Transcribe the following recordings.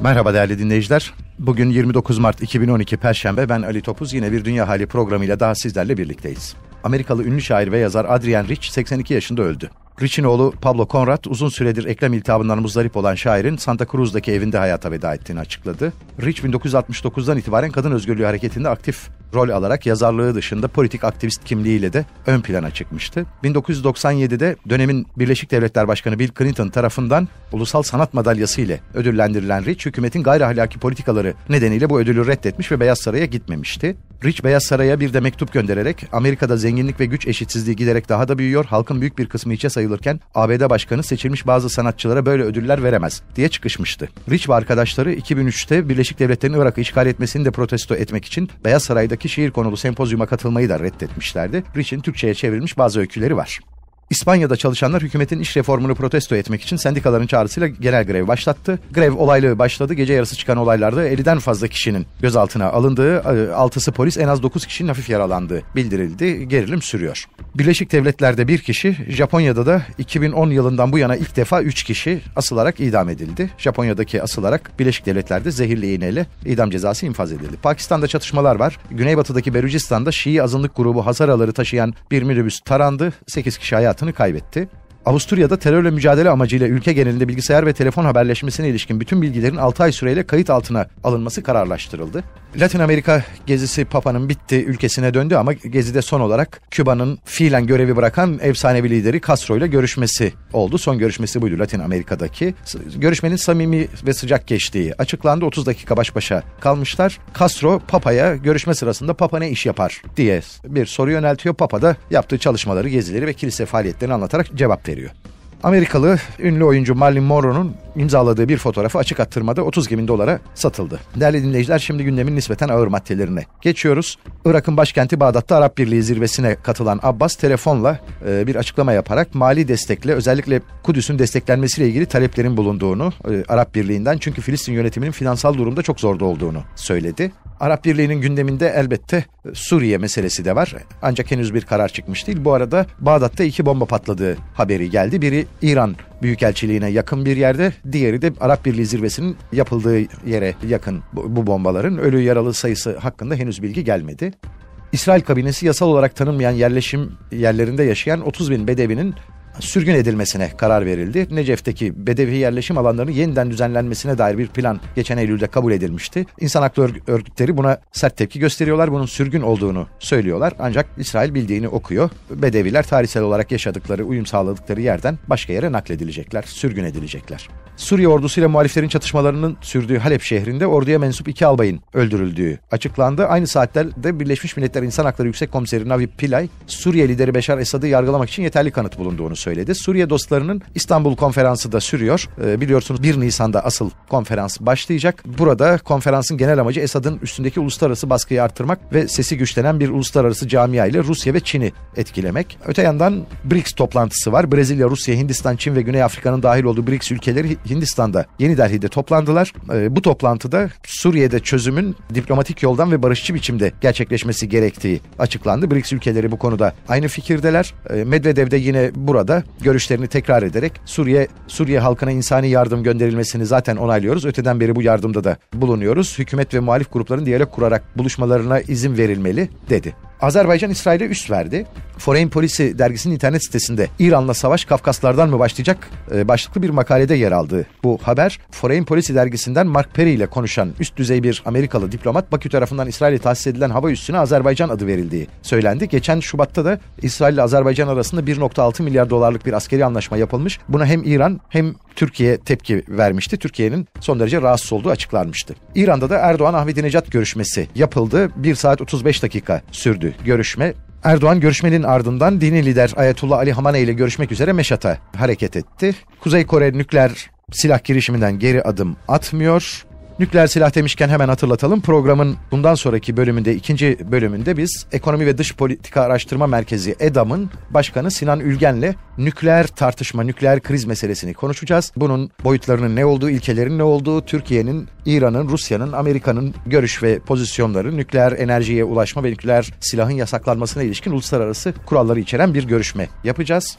Merhaba değerli dinleyiciler. Bugün 29 Mart 2012 Perşembe ben Ali Topuz yine bir Dünya Hali programıyla daha sizlerle birlikteyiz. Amerikalı ünlü şair ve yazar Adrian Rich 82 yaşında öldü. Rich'in oğlu Pablo Conrad uzun süredir eklem iltihabından muzdarip olan şairin Santa Cruz'daki evinde hayata veda ettiğini açıkladı. Rich 1969'dan itibaren kadın özgürlüğü hareketinde aktif rol alarak yazarlığı dışında politik aktivist kimliğiyle de ön plana çıkmıştı. 1997'de dönemin Birleşik Devletler Başkanı Bill Clinton tarafından Ulusal Sanat Madalyası ile ödüllendirilen Rich, hükümetin gayri ahlaki politikaları nedeniyle bu ödülü reddetmiş ve Beyaz Saray'a gitmemişti. Rich Beyaz Saray'a bir de mektup göndererek Amerika'da zenginlik ve güç eşitsizliği giderek daha da büyüyor, halkın büyük bir kısmı içe sayılırken ABD Başkanı seçilmiş bazı sanatçılara böyle ödüller veremez diye çıkışmıştı. Rich ve arkadaşları 2003'te Birleşik Devletler'in Irak'ı işgal etmesini de protesto etmek için Beyaz Saray'daki şiir konulu sempozyuma katılmayı da reddetmişlerdi. Rich'in Türkçe'ye çevrilmiş bazı öyküleri var. İspanya'da çalışanlar hükümetin iş reformunu protesto etmek için sendikaların çağrısıyla genel grev başlattı. Grev olaylı başladı. Gece yarısı çıkan olaylarda 50'den fazla kişinin gözaltına alındığı, 6'sı polis en az 9 kişinin hafif yaralandığı bildirildi. Gerilim sürüyor. Birleşik Devletler'de bir kişi, Japonya'da da 2010 yılından bu yana ilk defa 3 kişi asılarak idam edildi. Japonya'daki asılarak Birleşik Devletler'de zehirli iğneyle idam cezası infaz edildi. Pakistan'da çatışmalar var. Güneybatıdaki Belucistan'da Şii azınlık grubu Hazaraları taşıyan bir minibüs tarandı. 8 kişi hayatını kaybetti. Avusturya'da terörle mücadele amacıyla ülke genelinde bilgisayar ve telefon haberleşmesine ilişkin bütün bilgilerin 6 ay süreyle kayıt altına alınması kararlaştırıldı. Latin Amerika gezisi Papa'nın bitti, ülkesine döndü ama gezide son olarak Küba'nın fiilen görevi bırakan efsanevi lideri Castro ile görüşmesi oldu. Son görüşmesi buydu Latin Amerika'daki. Görüşmenin samimi ve sıcak geçtiği açıklandı. 30 dakika baş başa kalmışlar. Castro Papa'ya görüşme sırasında Papa ne iş yapar diye bir soru yöneltiyor. Papa da yaptığı çalışmaları, gezileri ve kilise faaliyetlerini anlatarak cevap veriyor. Amerikalı ünlü oyuncu Marilyn Monroe'nun imzaladığı bir fotoğrafı açık attırmada 30 bin dolara satıldı. Değerli dinleyiciler şimdi gündemin nispeten ağır maddelerine geçiyoruz. Irak'ın başkenti Bağdat'ta Arap Birliği zirvesine katılan Abbas telefonla e, bir açıklama yaparak mali destekle özellikle Kudüs'ün desteklenmesiyle ilgili taleplerin bulunduğunu e, Arap Birliği'nden çünkü Filistin yönetiminin finansal durumda çok zorda olduğunu söyledi. Arap Birliği'nin gündeminde elbette e, Suriye meselesi de var. Ancak henüz bir karar çıkmış değil. Bu arada Bağdat'ta iki bomba patladığı haberi geldi. Biri İran Büyükelçiliğine yakın bir yerde, diğeri de Arap Birliği zirvesinin yapıldığı yere yakın bu bombaların. Ölü yaralı sayısı hakkında henüz bilgi gelmedi. İsrail kabinesi yasal olarak tanınmayan yerleşim yerlerinde yaşayan 30 bin bedevinin sürgün edilmesine karar verildi. Necef'teki Bedevi yerleşim alanlarının yeniden düzenlenmesine dair bir plan geçen Eylül'de kabul edilmişti. İnsan hakları örgütleri buna sert tepki gösteriyorlar. Bunun sürgün olduğunu söylüyorlar. Ancak İsrail bildiğini okuyor. Bedeviler tarihsel olarak yaşadıkları, uyum sağladıkları yerden başka yere nakledilecekler, sürgün edilecekler. Suriye ordusuyla muhaliflerin çatışmalarının sürdüğü Halep şehrinde orduya mensup iki albayın öldürüldüğü açıklandı. Aynı saatlerde Birleşmiş Milletler İnsan Hakları Yüksek Komiseri Navi Pillay, Suriye lideri Beşar Esad'ı yargılamak için yeterli kanıt bulunduğunu söyledi. Suriye dostlarının İstanbul konferansı da sürüyor. Ee, biliyorsunuz 1 Nisan'da asıl konferans başlayacak. Burada konferansın genel amacı Esad'ın üstündeki uluslararası baskıyı arttırmak ve sesi güçlenen bir uluslararası camia ile Rusya ve Çin'i etkilemek. Öte yandan BRICS toplantısı var. Brezilya, Rusya, Hindistan, Çin ve Güney Afrika'nın dahil olduğu BRICS ülkeleri Hindistan'da Yeni Delhi'de toplandılar. E, bu toplantıda Suriye'de çözümün diplomatik yoldan ve barışçı biçimde gerçekleşmesi gerektiği açıklandı. BRICS ülkeleri bu konuda aynı fikirdeler. E, Medvedev de yine burada görüşlerini tekrar ederek Suriye Suriye halkına insani yardım gönderilmesini zaten onaylıyoruz. Öteden beri bu yardımda da bulunuyoruz. Hükümet ve muhalif grupların diyalog kurarak buluşmalarına izin verilmeli dedi. Azerbaycan İsrail'e üst verdi. Foreign Policy dergisinin internet sitesinde İran'la savaş Kafkaslardan mı başlayacak e, başlıklı bir makalede yer aldı. Bu haber Foreign Policy dergisinden Mark Perry ile konuşan üst düzey bir Amerikalı diplomat Bakü tarafından İsrail'e tahsis edilen hava üssüne Azerbaycan adı verildiği söylendi. Geçen Şubat'ta da İsrail ile Azerbaycan arasında 1.6 milyar dolarlık bir askeri anlaşma yapılmış. Buna hem İran hem Türkiye tepki vermişti. Türkiye'nin son derece rahatsız olduğu açıklanmıştı. İran'da da Erdoğan Ahmedinejad görüşmesi yapıldı. 1 saat 35 dakika sürdü görüşme. Erdoğan görüşmenin ardından dini lider Ayetullah Ali Hamaney ile görüşmek üzere Meşat'a hareket etti. Kuzey Kore nükleer silah girişiminden geri adım atmıyor. Nükleer silah demişken hemen hatırlatalım. Programın bundan sonraki bölümünde, ikinci bölümünde biz Ekonomi ve Dış Politika Araştırma Merkezi EDAM'ın başkanı Sinan Ülgen'le nükleer tartışma, nükleer kriz meselesini konuşacağız. Bunun boyutlarının ne olduğu, ilkelerin ne olduğu, Türkiye'nin, İran'ın, Rusya'nın, Amerika'nın görüş ve pozisyonları, nükleer enerjiye ulaşma ve nükleer silahın yasaklanmasına ilişkin uluslararası kuralları içeren bir görüşme yapacağız.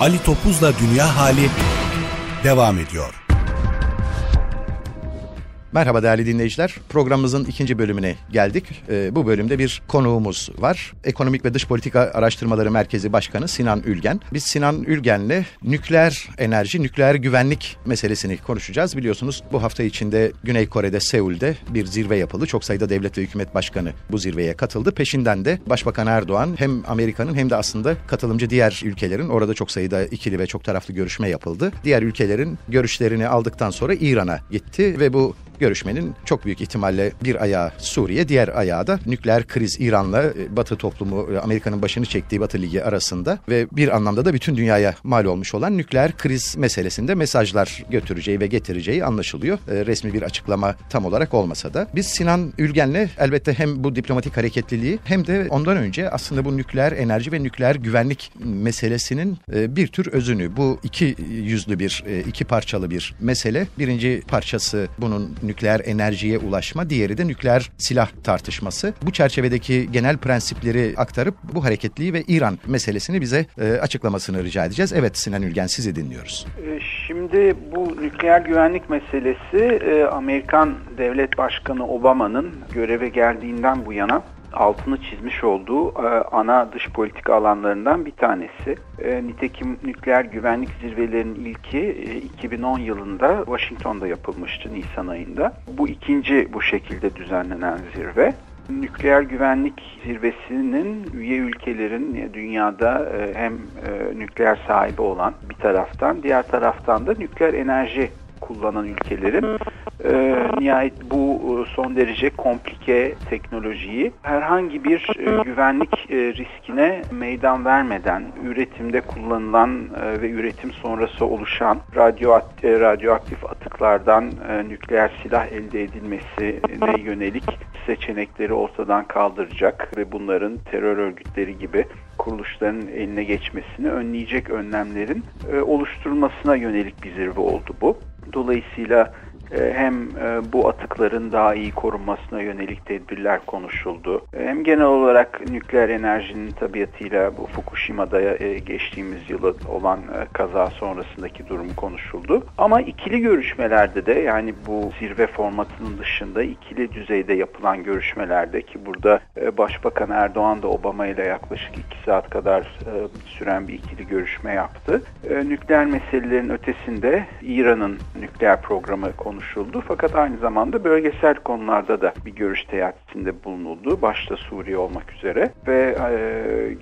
Ali Topuz'la Dünya Hali devam ediyor. Merhaba değerli dinleyiciler. Programımızın ikinci bölümüne geldik. Ee, bu bölümde bir konuğumuz var. Ekonomik ve Dış Politika Araştırmaları Merkezi Başkanı Sinan Ülgen. Biz Sinan Ülgen'le nükleer enerji, nükleer güvenlik meselesini konuşacağız. Biliyorsunuz bu hafta içinde Güney Kore'de Seul'de bir zirve yapıldı. Çok sayıda devlet ve hükümet başkanı bu zirveye katıldı. Peşinden de Başbakan Erdoğan hem Amerika'nın hem de aslında katılımcı diğer ülkelerin orada çok sayıda ikili ve çok taraflı görüşme yapıldı. Diğer ülkelerin görüşlerini aldıktan sonra İran'a gitti ve bu görüşmenin çok büyük ihtimalle bir ayağı Suriye, diğer ayağı da nükleer kriz İran'la e, Batı toplumu, e, Amerika'nın başını çektiği Batı Ligi arasında ve bir anlamda da bütün dünyaya mal olmuş olan nükleer kriz meselesinde mesajlar götüreceği ve getireceği anlaşılıyor. E, resmi bir açıklama tam olarak olmasa da. Biz Sinan Ülgen'le elbette hem bu diplomatik hareketliliği hem de ondan önce aslında bu nükleer enerji ve nükleer güvenlik meselesinin bir tür özünü, bu iki yüzlü bir, iki parçalı bir mesele. Birinci parçası bunun nükleer enerjiye ulaşma, diğeri de nükleer silah tartışması. Bu çerçevedeki genel prensipleri aktarıp bu hareketliği ve İran meselesini bize e, açıklamasını rica edeceğiz. Evet Sinan Ülgen sizi dinliyoruz. E, şimdi bu nükleer güvenlik meselesi e, Amerikan Devlet Başkanı Obama'nın göreve geldiğinden bu yana altını çizmiş olduğu e, ana dış politika alanlarından bir tanesi. E, nitekim nükleer güvenlik zirvelerinin ilki e, 2010 yılında Washington'da yapılmıştı Nisan ayında. Bu ikinci bu şekilde düzenlenen zirve. Nükleer güvenlik zirvesinin üye ülkelerin dünyada e, hem e, nükleer sahibi olan bir taraftan diğer taraftan da nükleer enerji kullanan ülkelerin e, nihayet bu e, son derece komplike teknolojiyi herhangi bir e, güvenlik e, riskine meydan vermeden üretimde kullanılan e, ve üretim sonrası oluşan radyoaktif, e, radyoaktif atıklardan e, nükleer silah elde edilmesine yönelik seçenekleri ortadan kaldıracak ve bunların terör örgütleri gibi kuruluşların eline geçmesini önleyecek önlemlerin e, oluşturulmasına yönelik bir zirve oldu bu. Dolayısıyla hem e, bu atıkların daha iyi korunmasına yönelik tedbirler konuşuldu. E, hem genel olarak nükleer enerjinin tabiatıyla bu Fukushima'da geçtiğimiz yılı olan kaza sonrasındaki durumu konuşuldu. Ama ikili görüşmelerde de yani bu zirve formatının dışında ikili düzeyde yapılan görüşmelerde ki burada Başbakan Erdoğan da Obama ile yaklaşık iki saat kadar süren bir ikili görüşme yaptı. Nükleer meselelerin ötesinde İran'ın nükleer programı konuşuldu konuşuldu. Fakat aynı zamanda bölgesel konularda da bir görüş teatisinde bulunuldu. Başta Suriye olmak üzere ve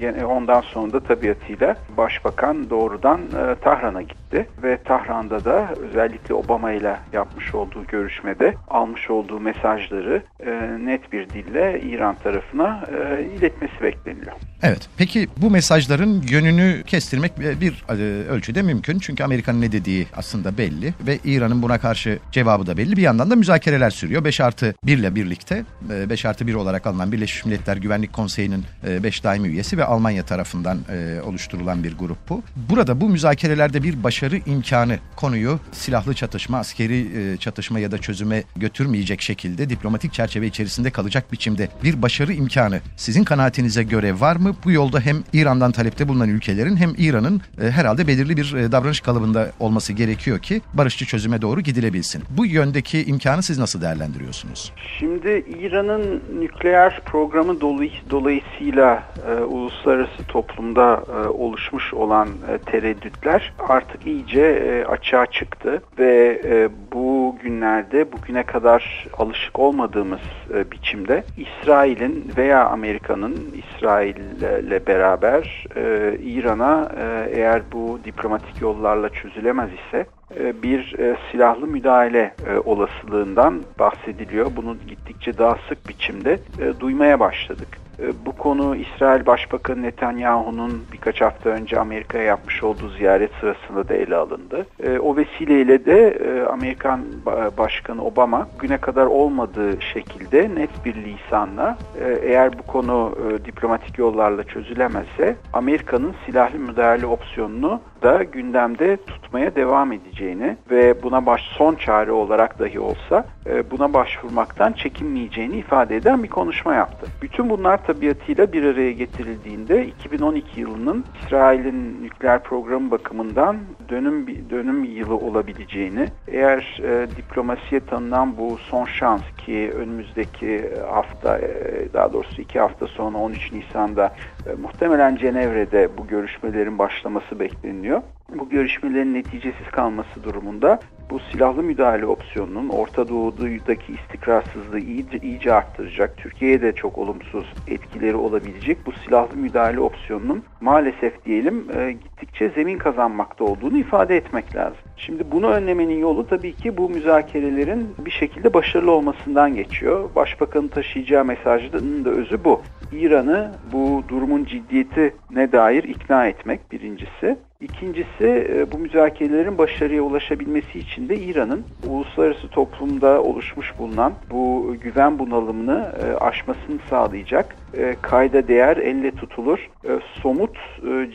e, ondan sonra da tabiatıyla Başbakan doğrudan e, Tahran'a gitti ve Tahran'da da özellikle Obama ile yapmış olduğu görüşmede almış olduğu mesajları e, net bir dille İran tarafına iletmesi bekleniyor. Evet. Peki bu mesajların yönünü kestirmek bir ölçüde mümkün. Çünkü Amerika'nın ne dediği aslında belli ve İran'ın buna karşı cevabı da belli. Bir yandan da müzakereler sürüyor. 5 artı 1 ile birlikte 5 e, artı 1 olarak alınan Birleşmiş Milletler Güvenlik Konseyi'nin 5 e, daimi üyesi ve Almanya tarafından oluşturulan bir grup bu. Burada bu müzakerelerde bir başarı imkanı konuyu silahlı çatışma, askeri çatışma ya da çözüme götürmeyecek şekilde diplomatik çerçeve içerisinde kalacak biçimde bir başarı imkanı sizin kanaatinize göre var mı? Bu yolda hem İran'dan talepte bulunan ülkelerin hem İran'ın e, herhalde belirli bir e, davranış kalıbında olması gerekiyor ki barışçı çözüme doğru gidilebilsin. Bu yöndeki imkanı siz nasıl değerlendiriyorsunuz? Şimdi İran'ın nükleer programı dolay dolayısıyla e, uluslararası toplumda e, oluşmuş olan e, tereddütler artık iyice e, açığa çıktı ve e, bu günlerde bugüne kadar alışık olmadığımız e, biçimde İsrail'in veya Amerika'nın İsrail ile beraber e, İran'a e, eğer bu diplomatik yollarla çözülemez ise bir e, silahlı müdahale e, olasılığından bahsediliyor. Bunu gittikçe daha sık biçimde e, duymaya başladık. E, bu konu İsrail Başbakanı Netanyahu'nun birkaç hafta önce Amerika'ya yapmış olduğu ziyaret sırasında da ele alındı. E, o vesileyle de e, Amerikan Başkanı Obama güne kadar olmadığı şekilde net bir lisanla eğer bu konu diplomatik yollarla çözülemezse Amerika'nın silahlı müdahale opsiyonunu da gündemde tutmaya devam edeceğini ve buna baş son çare olarak dahi olsa e, buna başvurmaktan çekinmeyeceğini ifade eden bir konuşma yaptı. Bütün bunlar tabiatıyla bir araya getirildiğinde 2012 yılının İsrail'in nükleer programı bakımından dönüm dönüm yılı olabileceğini, eğer e, diplomasiye tanınan bu son şans ki önümüzdeki hafta e, daha doğrusu iki hafta sonra 13 Nisan'da e, muhtemelen Cenevre'de bu görüşmelerin başlaması bekleniyor. Bu görüşmelerin neticesiz kalması durumunda bu silahlı müdahale opsiyonunun Orta Doğu'daki istikrarsızlığı iyice, iyice arttıracak, Türkiye'ye de çok olumsuz etkileri olabilecek bu silahlı müdahale opsiyonunun maalesef diyelim e, gittikçe zemin kazanmakta olduğunu ifade etmek lazım. Şimdi bunu önlemenin yolu tabii ki bu müzakerelerin bir şekilde başarılı olmasından geçiyor. Başbakanın taşıyacağı mesajının da özü bu. İran'ı bu durumun ciddiyetine dair ikna etmek birincisi. İkincisi e, bu müzakerelerin başarıya ulaşabilmesi için de İran'ın uluslararası toplumda oluşmuş bulunan bu güven bunalımını e, aşmasını sağlayacak e, kayda değer, elle tutulur, somut,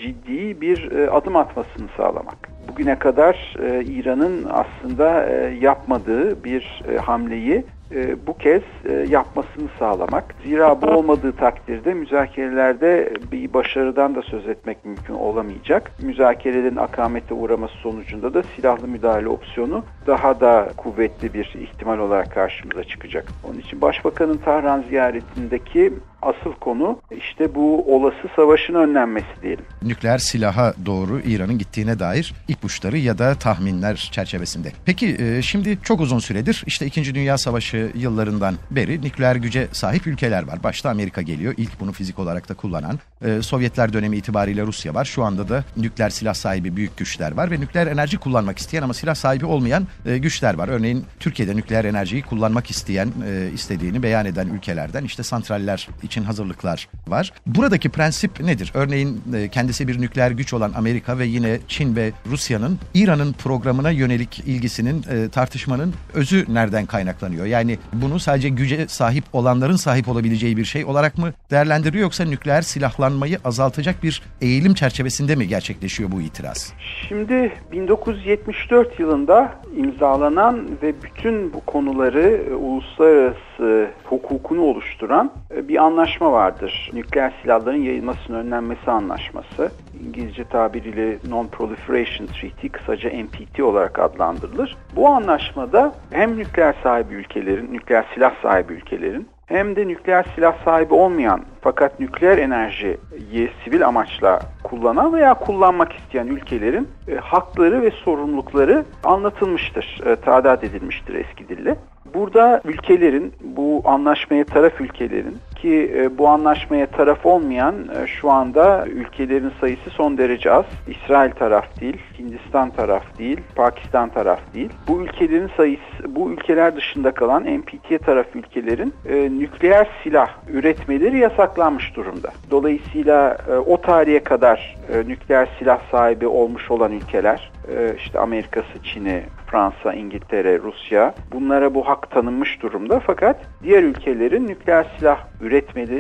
ciddi bir adım atmasını sağlamak. Bugüne kadar İran'ın aslında yapmadığı bir hamleyi e, bu kez e, yapmasını sağlamak. Zira bu olmadığı takdirde müzakerelerde bir başarıdan da söz etmek mümkün olamayacak. Müzakerelerin akamete uğraması sonucunda da silahlı müdahale opsiyonu daha da kuvvetli bir ihtimal olarak karşımıza çıkacak. Onun için Başbakanın Tahran ziyaretindeki asıl konu işte bu olası savaşın önlenmesi diyelim. Nükleer silaha doğru İran'ın gittiğine dair ipuçları ya da tahminler çerçevesinde. Peki e, şimdi çok uzun süredir işte 2. Dünya Savaşı yıllarından beri nükleer güce sahip ülkeler var. Başta Amerika geliyor. İlk bunu fizik olarak da kullanan. E, Sovyetler dönemi itibariyle Rusya var. Şu anda da nükleer silah sahibi büyük güçler var ve nükleer enerji kullanmak isteyen ama silah sahibi olmayan e, güçler var. Örneğin Türkiye'de nükleer enerjiyi kullanmak isteyen, istediğini beyan eden ülkelerden işte santraller için hazırlıklar var. Buradaki prensip nedir? Örneğin e, kendisi bir nükleer güç olan Amerika ve yine Çin ve Rusya'nın İran'ın programına yönelik ilgisinin e, tartışmanın özü nereden kaynaklanıyor? Yani bunu sadece güce sahip olanların sahip olabileceği bir şey olarak mı değerlendiriyor yoksa nükleer silahlanmayı azaltacak bir eğilim çerçevesinde mi gerçekleşiyor bu itiraz? Şimdi 1974 yılında imzalanan ve bütün bu konuları e, uluslararası hukukunu oluşturan bir anlaşma vardır. Nükleer silahların yayılmasının önlenmesi anlaşması. İngilizce tabiriyle Non-Proliferation Treaty kısaca NPT olarak adlandırılır. Bu anlaşmada hem nükleer sahibi ülkelerin, nükleer silah sahibi ülkelerin hem de nükleer silah sahibi olmayan fakat nükleer enerjiyi sivil amaçla kullanan veya kullanmak isteyen ülkelerin e, hakları ve sorumlulukları anlatılmıştır, e, tadat edilmiştir eski dille. Burada ülkelerin, bu anlaşmaya taraf ülkelerin ki e, bu anlaşmaya taraf olmayan e, şu anda ülkelerin sayısı son derece az. İsrail taraf değil, Hindistan taraf değil, Pakistan taraf değil. Bu ülkelerin sayısı, bu ülkeler dışında kalan NPT taraf ülkelerin e, nükleer silah üretmeleri yasaklanmış durumda. Dolayısıyla o tarihe kadar nükleer silah sahibi olmuş olan ülkeler, işte Amerika'sı, Çin'i, Fransa, İngiltere, Rusya bunlara bu hak tanınmış durumda fakat diğer ülkelerin nükleer silah üretmeleri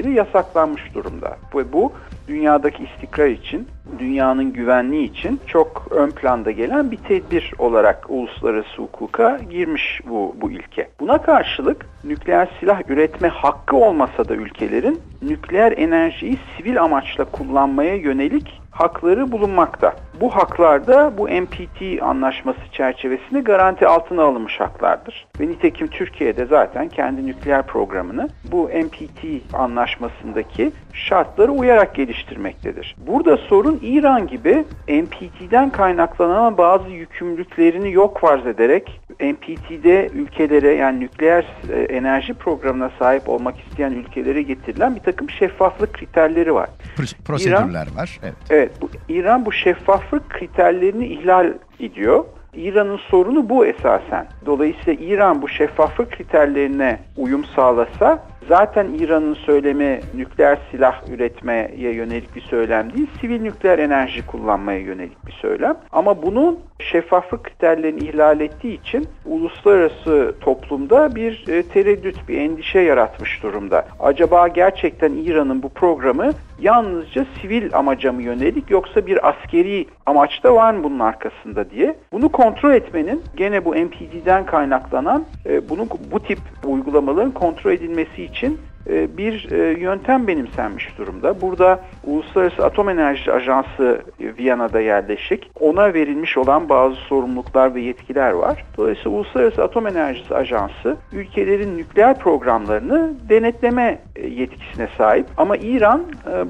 yasaklanmış durumda. Bu, bu dünyadaki istikrar için, dünyanın güvenliği için çok ön planda gelen bir tedbir olarak uluslararası hukuka girmiş bu, bu ilke. Buna karşılık nükleer silah üretme hakkı olmasa da ülkelerin nükleer enerjiyi sivil amaçla kullanmaya yönelik hakları bulunmakta. Bu haklar da bu NPT anlaşması çerçevesinde garanti altına alınmış haklardır. Ve nitekim Türkiye'de zaten kendi nükleer programını bu NPT anlaşmasındaki şartları uyarak geliştirmektedir. Burada sorun İran gibi NPT'den kaynaklanan bazı yükümlülüklerini yok farz ederek NPT'de ülkelere yani nükleer e, enerji programına sahip olmak isteyen ülkelere getirilen bir takım şeffaflık kriterleri var. Prosedürler İran, var. Evet. Evet. Bu, İran bu şeffaflık kriterlerini ihlal ediyor. İran'ın sorunu bu esasen. Dolayısıyla İran bu şeffaflık kriterlerine uyum sağlasa Zaten İran'ın söylemi nükleer silah üretmeye yönelik bir söylem değil, sivil nükleer enerji kullanmaya yönelik bir söylem. Ama bunun şeffaflık kriterlerini ihlal ettiği için uluslararası toplumda bir e, tereddüt, bir endişe yaratmış durumda. Acaba gerçekten İran'ın bu programı yalnızca sivil amaca mı yönelik yoksa bir askeri amaçta var mı bunun arkasında diye. Bunu kontrol etmenin gene bu MPD'den kaynaklanan e, bunun bu tip uygulamaların kontrol edilmesi için e, bir e, yöntem benimsenmiş durumda. Burada Uluslararası Atom Enerjisi Ajansı e, Viyana'da yerleşik. Ona verilmiş olan bazı sorumluluklar ve yetkiler var. Dolayısıyla Uluslararası Atom Enerjisi Ajansı ülkelerin nükleer programlarını denetleme yetkisine sahip. Ama İran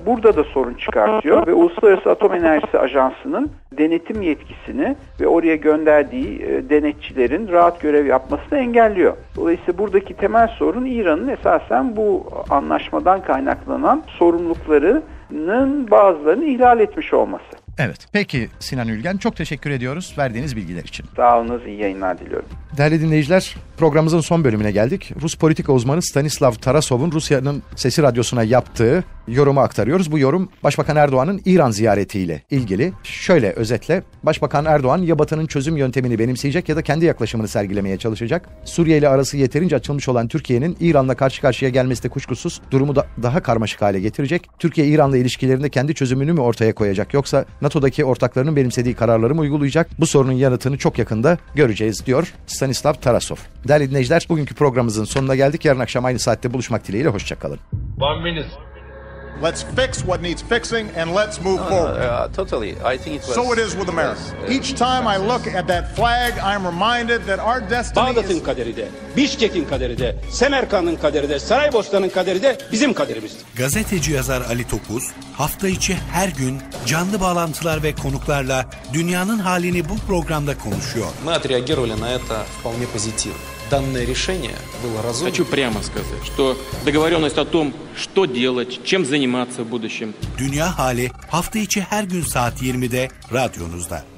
burada da sorun çıkartıyor ve Uluslararası Atom Enerjisi Ajansı'nın denetim yetkisini ve oraya gönderdiği denetçilerin rahat görev yapmasını engelliyor. Dolayısıyla buradaki temel sorun İran'ın esasen bu anlaşmadan kaynaklanan sorumluluklarının bazılarını ihlal etmiş olması. Evet. Peki Sinan Ülgen çok teşekkür ediyoruz verdiğiniz bilgiler için. Sağ olunuz. iyi yayınlar diliyorum. Değerli dinleyiciler programımızın son bölümüne geldik. Rus politika uzmanı Stanislav Tarasov'un Rusya'nın Sesi Radyosu'na yaptığı yorumu aktarıyoruz. Bu yorum Başbakan Erdoğan'ın İran ziyaretiyle ilgili. Şöyle özetle Başbakan Erdoğan ya Batı'nın çözüm yöntemini benimseyecek ya da kendi yaklaşımını sergilemeye çalışacak. Suriye ile arası yeterince açılmış olan Türkiye'nin İran'la karşı karşıya gelmesi de kuşkusuz durumu da daha karmaşık hale getirecek. Türkiye İran'la ilişkilerinde kendi çözümünü mü ortaya koyacak yoksa NATO'daki ortaklarının benimsediği kararları mı uygulayacak? Bu sorunun yanıtını çok yakında göreceğiz diyor Stanislav Tarasov. Değerli dinleyiciler bugünkü programımızın sonuna geldik. Yarın akşam aynı saatte buluşmak dileğiyle. Hoşçakalın. One minute. Let's fix what needs fixing and let's move no, forward. No, uh, totally. I think it was. So it is with America. Was, uh, Each time I look at that flag, I'm reminded that our destiny Bağdat'ın is... kaderi de, Bişkek'in kaderi de, Semerkant'ın kaderi de, Saraybosna'nın kaderi de bizim kaderimizdir. Gazeteci yazar Ali Topuz, hafta içi her gün canlı bağlantılar ve konuklarla dünyanın halini bu programda konuşuyor. Мы отреагировали на это вполне позитивно Данное решение было разумно. Хочу прямо сказать, что договоренность о том, что делать, чем заниматься в будущем. Dünya Hali hafta içi her gün saat 20'de radyonuzda.